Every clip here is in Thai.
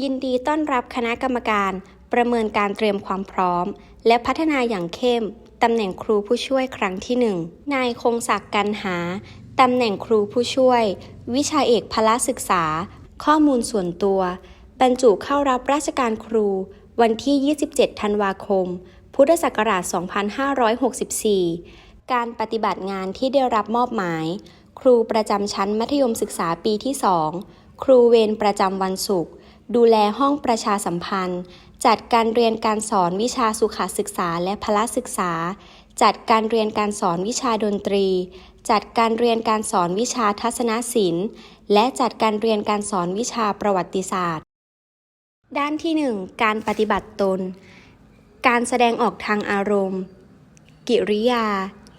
ยินดีต้อนรับคณะกรรมการ ประเมินการเตรียมความพร้อม และพัฒนาอย่างเข้ม ตำแหน่งครูผู้ช่วยครั้งที่หนึ่งนายคงศักดิ์กันหา ตำแหน่งครูผู้ช่วย วิชาเอกพละศึกษา ข้อมูลส่วนตัว บรรจุเข้ารับราชการครู วันที่ 27 ธันวาคม พุทธศักราช 2564 การปฏิบัติงานที่ได้รับมอบหมาย ครูประจำชั้นมัธยมศึกษาปีที่ 2 ครูเวรประจำวันศุกร์ ดูแลห้องประชาสัมพันธ์ จัดการเรียนการสอนวิชาสุขศึกษาและพละศึกษา จัดการเรียนการสอนวิชาดนตรี จัดการเรียนการสอนวิชาทัศนศิลป์ และจัดการเรียนการสอนวิชาประวัติศาสตร์ ด้านที่ 1 การปฏิบัติตน การแสดงออกทางอารมณ์ กิริยา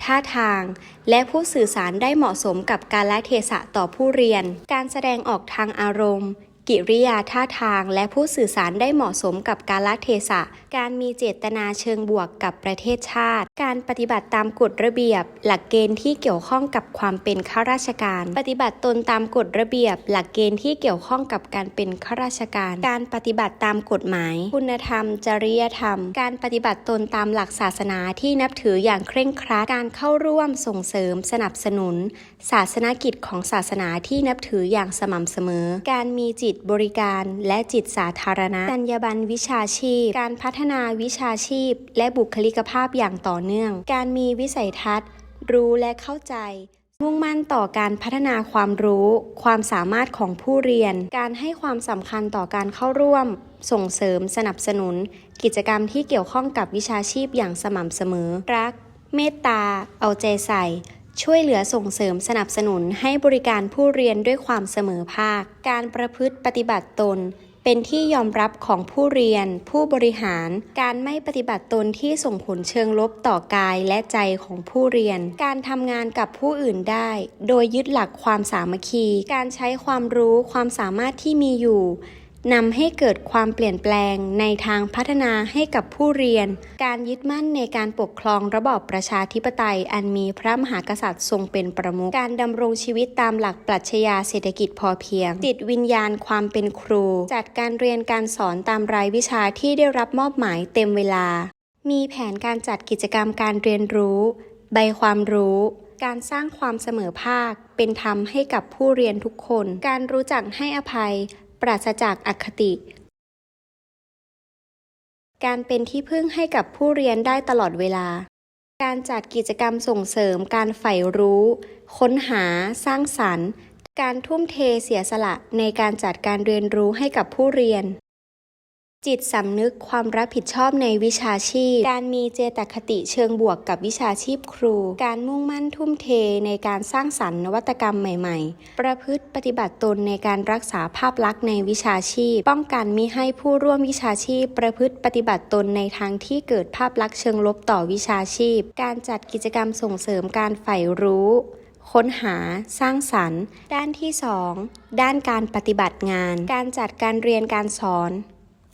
ท่าทาง และผู้สื่อสารได้เหมาะสมกับการละเทศะต่อผู้เรียน การแสดงออกทางอารมณ์ กิริยาท่าทางและผู้สื่อสารได้เหมาะสมกับการลเทศะ การมีเจตนาเชิงบวกกับประเทศชาติ การปฏิบัติตามกฎระเบียบ หลักเกณฑ์ที่เกี่ยวข้องกับความเป็นข้าราชการ ปฏิบัติตนตามกฎระเบียบ หลักเกณฑ์ที่เกี่ยวข้องกับการเป็นข้าราชการ การปฏิบัติตามกฎหมาย คุณธรรม จริยธรรม การปฏิบัติตนตามหลักศาสนาที่นับถืออย่างเคร่งครัด การเข้าร่วมส่งเสริมสนับสนุน ศาสนกิจของศาสนาที่นับถืออย่างสม่ำเสมอ การมีจิตตบริการและจิตสาธารณะ จรรยาบรรณวิชาชีพ การพัฒนาวิชาชีพ และบุคลิกภาพอย่างต่อเนื่อง การมีวิสัยทัศน์ รู้และเข้าใจมุ่งมั่นต่อการพัฒนาความรู้ ความสามารถของผู้เรียน การให้ความสำคัญต่อการเข้าร่วม ส่งเสริมสนับสนุน กิจกรรมที่เกี่ยวข้องกับวิชาชีพอย่างสม่ำเสมอ รัก เมตตา เอาใจใส่ ช่วยเหลือส่งเสริมสนับสนุนให้บริการผู้เรียนด้วยความเสมอภาค การประพฤติปฏิบัติตน เป็นที่ยอมรับของผู้เรียน ผู้บริหาร การไม่ปฏิบัติตนที่ส่งผลเชิงลบต่อกายและใจของผู้เรียน การทำงานกับผู้อื่นได้ โดยยึดหลักความสามัคคี การใช้ความรู้ความสามารถที่มีอยู่ นำให้เกิดความเปลี่ยนแปลงในทางพัฒนาให้กับผู้เรียน การยึดมั่นในการปกครองระบอบประชาธิปไตย อันมีพระมหากษัตริย์ทรงเป็นประมุข การดำรงชีวิตตามหลักปรัชญาเศรษฐกิจพอเพียง จิตวิญญาณความเป็นครู จัดการเรียนการสอนตามรายวิชาที่ได้รับมอบหมายเต็มเวลา มีแผนการจัดกิจกรรมการเรียนรู้ ใบความรู้การสร้างความเสมอภาคเป็นธรรมให้กับผู้เรียนทุกคน การรู้จักให้อภัย ปราศจากอคติ การเป็นที่พึ่งให้กับผู้เรียนได้ตลอดเวลา การจัดกิจกรรมส่งเสริมการใฝ่รู้ ค้นหา สร้างสรรค์ การทุ่มเทเสียสละในการจัดการเรียนรู้ให้กับผู้เรียน จิตสำนึกความรับผิดชอบในวิชาชีพ การมีเจตคติเชิงบวกกับวิชาชีพครู การมุ่งมั่นทุ่มเทในการสร้างสรรค์นวัตกรรมใหม่ ๆ ประพฤติปฏิบัติตนในการรักษาภาพลักษณ์ในวิชาชีพ ป้องกันมิให้ผู้ร่วมวิชาชีพ ประพฤติปฏิบัติตนในทางที่เกิดภาพลักษณ์เชิงลบต่อวิชาชีพ การจัดกิจกรรมส่งเสริมการใฝ่รู้ค้นหาสร้างสรรค์ ด้านที่ 2 ด้านการปฏิบัติงาน การจัดการเรียนการสอน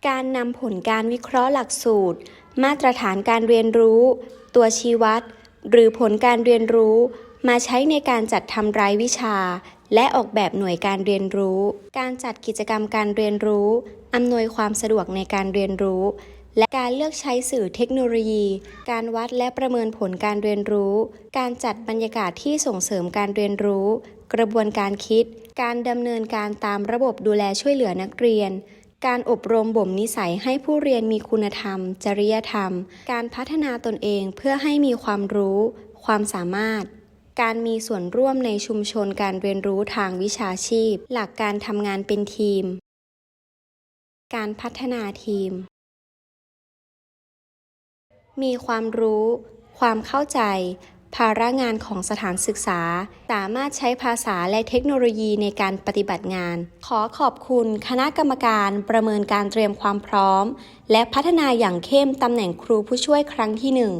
การนำผลการวิเคราะห์หลักสูตร มาตรฐานการเรียนรู้ ตัวชี้วัด หรือผลการเรียนรู้ มาใช้ในการจัดทำรายวิชา และออกแบบหน่วยการเรียนรู้ การจัดกิจกรรมการเรียนรู้ อำนวยความสะดวกในการเรียนรู้ และการเลือกใช้สื่อเทคโนโลยี การวัดและประเมินผลการเรียนรู้ การจัดบรรยากาศที่ส่งเสริมการเรียนรู้ กระบวนการคิด การดำเนินการตามระบบดูแลช่วยเหลือนักเรียน การอบรมบ่มนิสัยให้ผู้เรียนมีคุณธรรม จริยธรรม การพัฒนาตนเองเพื่อให้มีความรู้ ความสามารถ การมีส่วนร่วมในชุมชนการเรียนรู้ทางวิชาชีพ หลักการทำงานเป็นทีม การพัฒนาทีม มีความรู้ ความเข้าใจ ภาระงานของสถานศึกษา สามารถใช้ภาษาและเทคโนโลยีในการปฏิบัติงาน ขอขอบคุณคณะกรรมการประเมินการเตรียมความพร้อม และพัฒนาอย่างเข้มตำแหน่งครูผู้ช่วยครั้งที่หนึ่ง